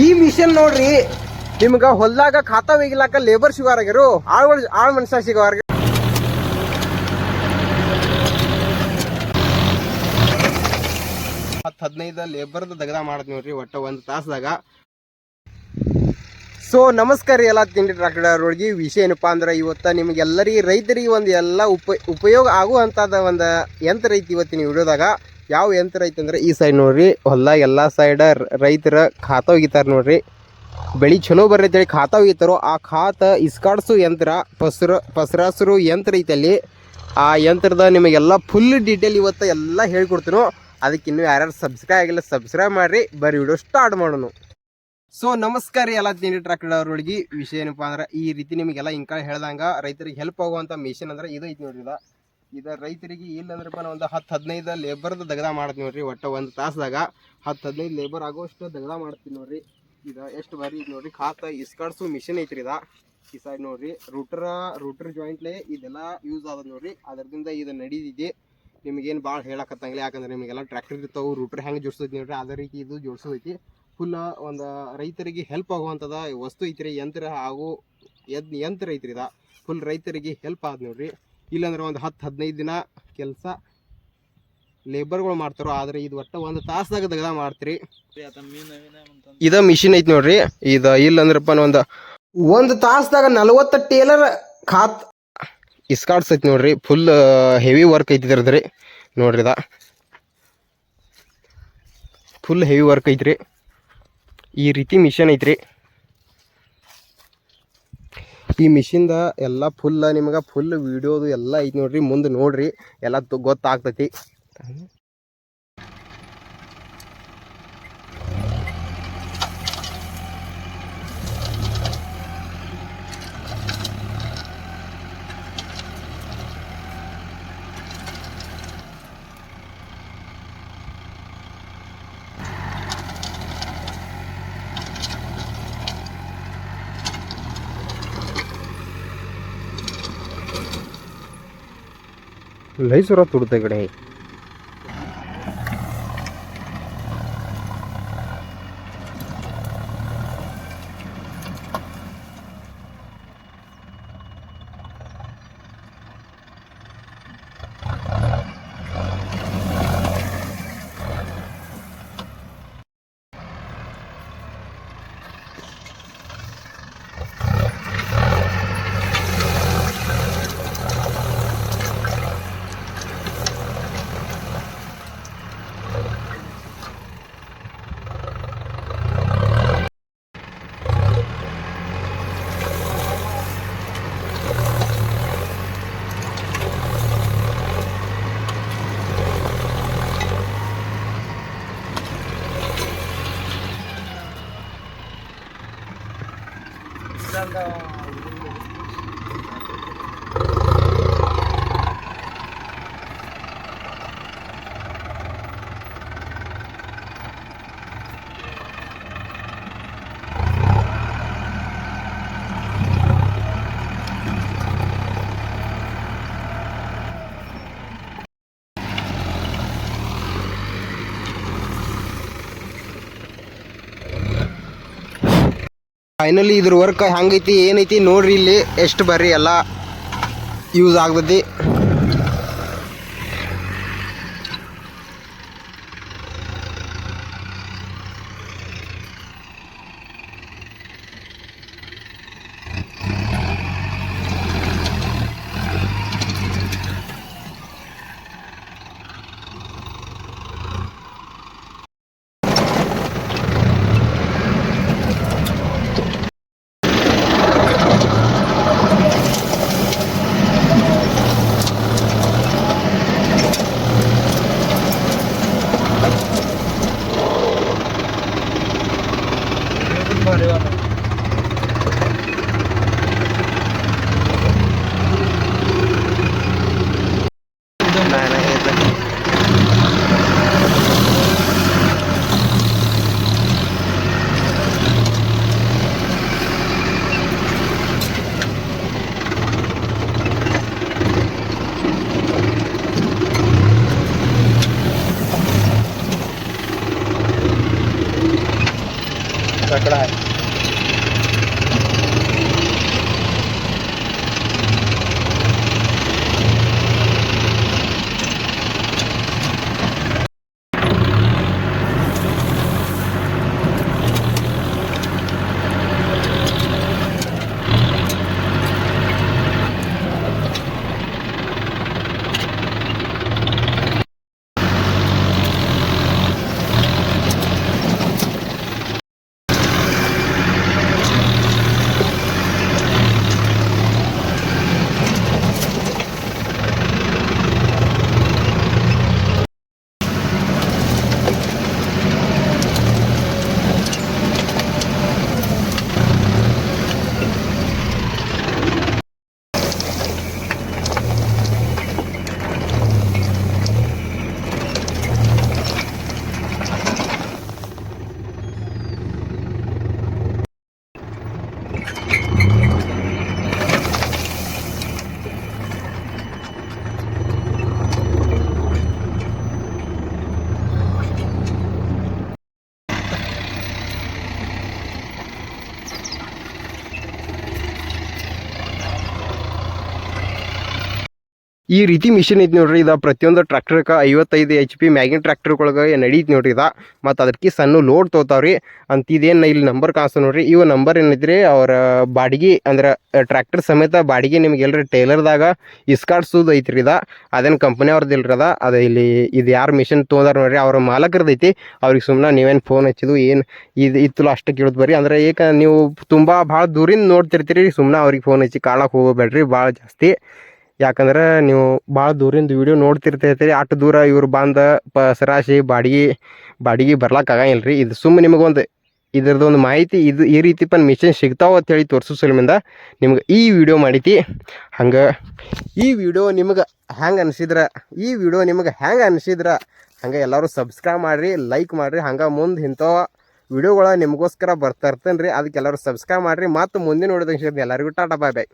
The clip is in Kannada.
ಈ ಮಿಷನ್ ನೋಡ್ರಿ ನಿಮ್ಗ ಹೊಲ್ದಾಗ ಖಾತಾ ಒಯ್ಗಿಲಾಕ ಲೇಬರ್ ಸಿಗೋರಾಗ್ಯಾರು ಆಳ್ಗಳು ಆಳ್ ಮನುಷ್ಯ ಸಿಗೋರ್ಗ ಹತ್ತು ಹದಿನೈದು ಲೇಬರ್ದು ದಗದ ಮಾಡದ್ ನೋಡ್ರಿ ಒಟ್ಟ ಒಂದು ತಾಸದಾಗ. ಸೊ ನಮಸ್ಕಾರ ರೀ ಎಲ್ಲ ತಿಂಡಿ ಟ್ರಾಕ್ಟರ್ ಒಳಗಿ ವಿಷಯ ಏನಪ್ಪಾ ಅಂದ್ರೆ ಇವತ್ತ ನಿಮ್ಗೆಲ್ಲರಿಗೆ ರೈತರಿಗೆ ಒಂದು ಎಲ್ಲ ಉಪ ಉಪಯೋಗ ಆಗುವಂಥದ್ದು ಒಂದು ಯಂತ್ರ ಐತಿ ಇವತ್ತಿನ ವಿಡಿಯೋದಾಗ. ಯಾವ ಯಂತ್ರ ಐತಿ ಅಂದ್ರೆ ಈ ಸೈಡ್ ನೋಡ್ರಿ, ಹೊಲ್ದಾಗ ಎಲ್ಲ ಸೈಡ್ ರೈತರ ಖಾತ ಒಗಿತಾರ ನೋಡ್ರಿ. ಬೆಳಿ ಚಲೋ ಬರ್ರಿ ಅಂತೇಳಿ ಖಾತ ಒಗಿತಾರೋ, ಆ ಖಾತ ಇಸ್ಕಾಡ್ಸು ಯಂತ್ರ, ಪಸ್ರ, ಪಸರಾಸರು ಯಂತ್ರ ಐತೆ ಅಲ್ಲಿ. ಆ ಯಂತ್ರದ ನಿಮಗೆಲ್ಲ ಫುಲ್ ಡೀಟೇಲ್ ಇವತ್ತು ಎಲ್ಲ ಹೇಳ್ಕೊಡ್ತೀನೋ. ಅದಕ್ಕೆ ಇನ್ನೂ ಯಾರ್ಯಾರು ಸಬ್ಸ್ಕ್ರೈಬ್ ಆಗಿಲ್ಲ ಸಬ್ಸ್ಕ್ರೈಬ್ ಮಾಡ್ರಿ. ಬರೀ ವಿಡಿಯೋ ಸ್ಟಾರ್ಟ್ ಮಾಡೋಣ. ಸೊ ನಮಸ್ಕಾರ ಎಲ್ಲ ತಿಂಡಿ ಟ್ರಾಕ್ಟರ್ ಹುಡುಗಿ ವಿಷಯ ಏನಪ್ಪಾ ಅಂದ್ರೆ, ಈ ರೀತಿ ನಿಮಗೆಲ್ಲ ಇಂಕಾಳ ಹೇಳ್ದಂಗೆ ರೈತರಿಗೆ ಹೆಲ್ಪ್ ಆಗುವಂಥ ಮಿಷನ್ ಅಂದ್ರೆ ಇದು ಐತಿ ನೋಡ್ರಿ ಇದ ರೈತರಿಗೆ ಇಲ್ಲಂದ್ರಪ್ಪ ನಾ ಒಂದು ಹತ್ತು ಹದಿನೈದು ಲೇಬರ್ದ ದಗದ ಮಾಡ್ತೀವಿ ನೋಡ್ರಿ ಒಟ್ಟ ಒಂದು ತಾಸದಾಗ. ಹತ್ತು ಹದಿನೈದು ಲೇಬರ್ ಆಗೋಷ್ಟು ದಗದ ಮಾಡ್ತೀವಿ ನೋಡ್ರಿ. ಇದ ಎಷ್ಟು ಬಾರಿ ಇದು ನೋಡ್ರಿ. ಖಾತ ಇಸ್ಕಾಡ್ಸು ಮಿಷಿನ್ ಐತ್ರಿ ಇದ. ಈ ಸೈಡ್ ನೋಡ್ರಿ. ರೂಟರ್ ರೂಟರ್ ಜಾಯಿಂಟ್ಲೆ ಇದೆಲ್ಲ ಯೂಸ್ ಆದ ನೋಡ್ರಿ. ಅದರಿಂದ ಇದು ನಡೀದಿದೆ ನಿಮಗೇನು ಭಾಳ ಹೇಳಕತ್ತಂಗಿಲ್ಲ. ಯಾಕಂದ್ರೆ ನಿಮಗೆಲ್ಲ ಟ್ರ್ಯಾಕ್ಟರ್ ಇರ್ತಾವೆ ರೂಟರ್ ಹೆಂಗೆ ಜೋಡಿಸೋದು ನೋಡ್ರಿ. ಅದೇ ರೀತಿ ಇದು ಜೋಡ್ಸೋದೈತಿ. ಫುಲ್ ಒಂದು ರೈತರಿಗೆ ಹೆಲ್ಪ್ ಆಗುವಂಥದ ವಸ್ತು ಐತ್ರಿ. ಯಂತ್ರ ಹಾಗೂ ಯಂತ್ರ ಐತ್ರಿ ಇದ. ಫುಲ್ ರೈತರಿಗೆ ಹೆಲ್ಪ್ ಆದ್ ನೋಡ್ರಿ. ಇಲ್ಲಾಂದ್ರೆ ಒಂದು ಹತ್ತು, ಹದಿನೈದು ದಿನ ಕೆಲಸ ಲೇಬರ್ಗಳು ಮಾಡ್ತಾರೋ, ಆದ್ರೆ ಇದು ಒಟ್ಟ ಒಂದು ತಾಸ್ದಾಗ ತೆಗ್ದ ಮಾಡ್ತೀರಿ. ಇದ ಮಿಷಿನ್ ಐತಿ ನೋಡ್ರಿ. ಇದ ಇಲ್ಲಂದ್ರಪ್ಪ ಒಂದು ಒಂದು ತಾಸ್ದಾಗ ನಲವತ್ತು ಟೇಲರ್ ಖಾತ್ ಐತಿ ನೋಡ್ರಿ. ಫುಲ್ ಹೆವಿ ವರ್ಕ್ ಐತಿ ಇದ್ರದ್ರಿ. ನೋಡ್ರಿ ಇದ. ಫುಲ್ ಹೆವಿ ವರ್ಕ್ ಐತ್ರಿ. ಈ ರೀತಿ ಮಿಷನ್ ಐತ್ರಿ. ಈ ಮಿಷಿನ್ದ ಎಲ್ಲ ಫುಲ್ ನಿಮ್ಗೆ ಫುಲ್ ವೀಡಿಯೋದು ಎಲ್ಲ ಐತಿ ನೋಡ್ರಿ ಮುಂದೆ ನೋಡ್ರಿ ಎಲ್ಲ लई जोरात तुडतं इकडे. Obrigado. ಫೈನಲಿ ಇದ್ರ ವರ್ಕ್ ಹೆಂಗೈತಿ ಏನೈತಿ ನೋಡ್ರಿ ಇಲ್ಲಿ ಎಷ್ಟು ಬರ್ರಿ ಎಲ್ಲ ಯೂಸ್ ಆಗ್ತೈತಿ. ಈ ರೀತಿ ಮಿಷಿನ್ ಐತಿ ನೋಡ್ರಿ, ಇದು ಪ್ರತಿಯೊಂದು ಟ್ರ್ಯಾಕ್ಟರ್ಗೆ ಐವತ್ತೈದು ಎಚ್ ಪಿ ಮ್ಯಾಗಿನ ಟ್ರ್ಯಾಕ್ಟರ್ಗೊಳಗೆ ನಡೀತಿ ನೋಡ್ರಿ ಇದು. ಮತ್ತು ಅದಕ್ಕೆ ಸಣ್ಣ ಲೋಡ್ ತೋತಾವ್ರಿ. ಅಂತ ಇದೇನು ಇಲ್ಲಿ ನಂಬರ್ ಕಾಣಿಸ್ತು ನೋಡ್ರಿ. ಇವು ನಂಬರ್ ಏನೈತ್ರಿ, ಅವರ ಬಾಡಿಗೆ ಅಂದ್ರೆ, ಟ್ರ್ಯಾಕ್ಟರ್ ಸಮೇತ ಬಾಡಿಗೆ ನಿಮ್ಗೆ ಎಲ್ರಿ ಟೈಲರ್ದಾಗ ಇಸ್ಕಾಡ್ಸೋದು ಐತ್ರಿ ಇದು. ಅದೇನು ಕಂಪನಿ ಅವ್ರದ್ದು ಇಲ್ರಿ ಅದ. ಅದು ಇಲ್ಲಿ ಇದು ಯಾರು ಮಿಷಿನ್ ತೊಗೊಂಡಾರ ನೋಡ್ರಿ, ಅವ್ರ ಮಾಲಕರದೈತಿ ಅವ್ರಿಗೆ ಸುಮ್ಮನೆ ನೀವೇನು ಫೋನ್ ಹಚ್ಚಿದು ಏನು ಇದು ಇತ್ತಲ್ಲ ಅಷ್ಟು ಕೇಳೋದು ಬರ್ರಿ. ಅಂದ್ರೆ ಏಕ ನೀವು ತುಂಬ ಭಾಳ ದೂರಿಂದ ನೋಡ್ತಿರ್ತೀರಿ ಸುಮ್ಮನೆ ಅವ್ರಿಗೆ ಫೋನ್ ಹಚ್ಚಿ ಕಾಳಕ್ಕೆ ಹೋಗಬೇಡ್ರಿ, ಭಾಳ ಜಾಸ್ತಿ. ಯಾಕಂದ್ರೆ ನೀವು ಭಾಳ ದೂರಿಂದ ವಿಡಿಯೋ ನೋಡ್ತಿರ್ತೈತಿ ಅಷ್ಟು ದೂರ ಇವ್ರು ಬಂದ ಪ ಸರಾಶಿ ಬಾಡಿಗೆ ಬಾಡಿಗೆ ಬರ್ಲಕ್ಕೆ ಆಗಂಗಿಲ್ಲ ರೀ ಇದು ಸುಮ್ಮನೆ ನಿಮಗೊಂದು ಇದ್ರದ್ದು ಒಂದು ಮಾಹಿತಿ, ಇದು ಈ ರೀತಿ ಪನ್ ಮಿಷನ್ ಸಿಗ್ತಾವ ಅಂತೇಳಿ ತೋರಿಸೋ ಸಲುಮಿಂದ. ನಿಮ್ಗೆ ಈ ವಿಡಿಯೋ ಮಾಡೈತಿ. ಹಂಗೆ ಈ ವಿಡಿಯೋ ನಿಮ್ಗೆ ಹೆಂಗೆ ಅನಿಸಿದ್ರೆ, ಈ ವಿಡಿಯೋ ನಿಮ್ಗೆ ಹೆಂಗೆ ಅನಿಸಿದ್ರೆ, ಹಂಗೆ ಎಲ್ಲರೂ ಸಬ್ಸ್ಕ್ರೈಬ್ ಮಾಡಿರಿ ಲೈಕ್ ಮಾಡಿರಿ. ಹಂಗೆ ಮುಂದೆ ಇಂಥ ವಿಡಿಯೋಗಳ ನಿಮಗೋಸ್ಕರ ಬರ್ತಾ ಇರ್ತೇನೆ ರೀ ಅದಕ್ಕೆ ಎಲ್ಲರೂ ಸಬ್ಸ್ಕ್ರೈಬ್ ಮಾಡಿರಿ. ಮತ್ತು ಮುಂದಿನ ನೋಡಿದಂಗೆ ಎಲ್ಲರಿಗೂ ಟಾಟಾ ಬಾಯ್ ಬಾಯ್